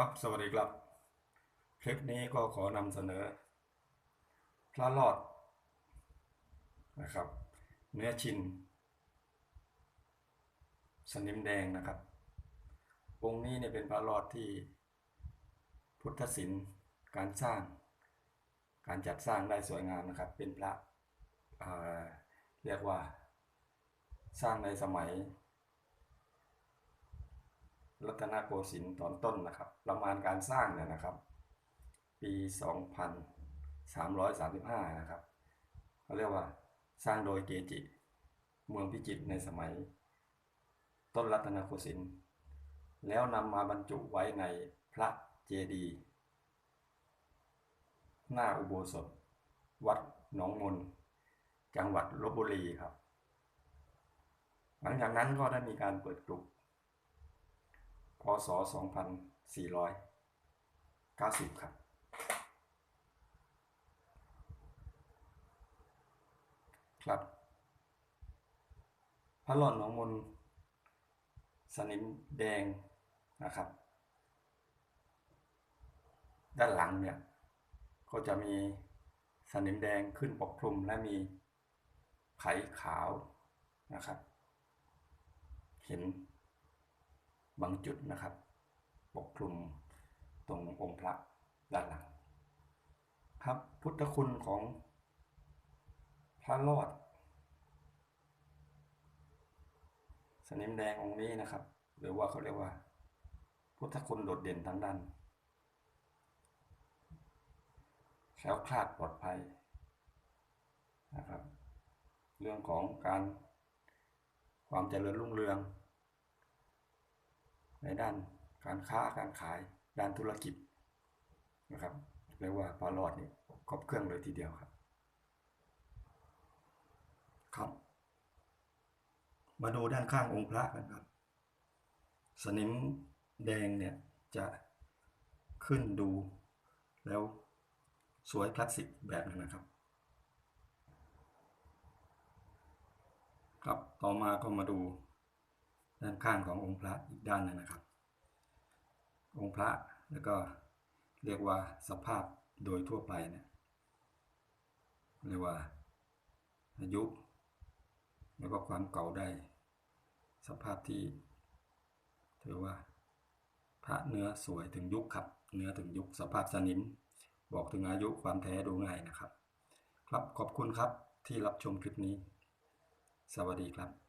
ครับสวัสดีครับ คลิปนี้ก็ขอนำเสนอ พระรอดนะครับ เนื้อชิน สนิมแดงนะครับองค์นี้เนี่ยเป็นพระรอดที่พุทธศิลป์การสร้าง การจัดสร้างได้สวยงามนะครับ เป็นพระเเรียกว่าสร้างในสมัย รัตนโกสินทร์ตอนต้นนะครับ ประมาณการสร้างเนี่ยนะครับ ปี 2335 นะครับเขาเรียกว่าสร้างโดยเกจิ เมืองพิจิตรในสมัย ต้นรัตนโกสินทร์แล้วนำมาบรรจุไว้ในพระเจดีย์หน้าอุโบสถ วัดหนองมน จังหวัดลบบุรีครับ หลังจากนั้นก็ได้มีการเปิดกลุ่ม พศ 2490 ครับ ครับพระหล่อดหนองมนสนิมแดงนะครับ ด้านหลังเนี่ย ก็จะมีสนิมแดงขึ้นปกคลุมและมีไขขาวนะครับ เห็น บางจุดนะครับ ปกคลุมตรงองค์พระด้านหลัง ครับพุทธคุณของพระรอด สนิมแดงองค์นี้นะครับ หรือว่าเขาเรียกว่า พุทธคุณโดดเด่นทางด้านแคล้วคลาดปลอดภัยนะครับ เรื่องของการความเจริญรุ่งเรือง ในด้านการค้าการขายด้านธุรกิจนะครับเรียกว่าปลาหลอดนี่ครบเครื่องเลยทีเดียวครับ ครับ มาดูด้านข้างองค์พระกันครับ สนิมแดงเนี่ยจะขึ้นดูแล้วสวยคลาสสิกแบบนึงนะครับ ครับต่อมาก็มาดู ด้านข้างขององค์พระอีกด้านนึงนะครับ องค์พระแล้วก็เรียกว่าสภาพโดยทั่วไปเนี่ยเรียกว่าอายุแล้วก็ความเก่าได้ สภาพที่ถือว่า พระเนื้อสวยถึงยุคครับ เนื้อถึงยุคสภาพสนิม บอกถึงอายุความแท้ดูง่ายนะครับ ครับขอบคุณครับที่รับชมคลิปนี้ สวัสดีครับ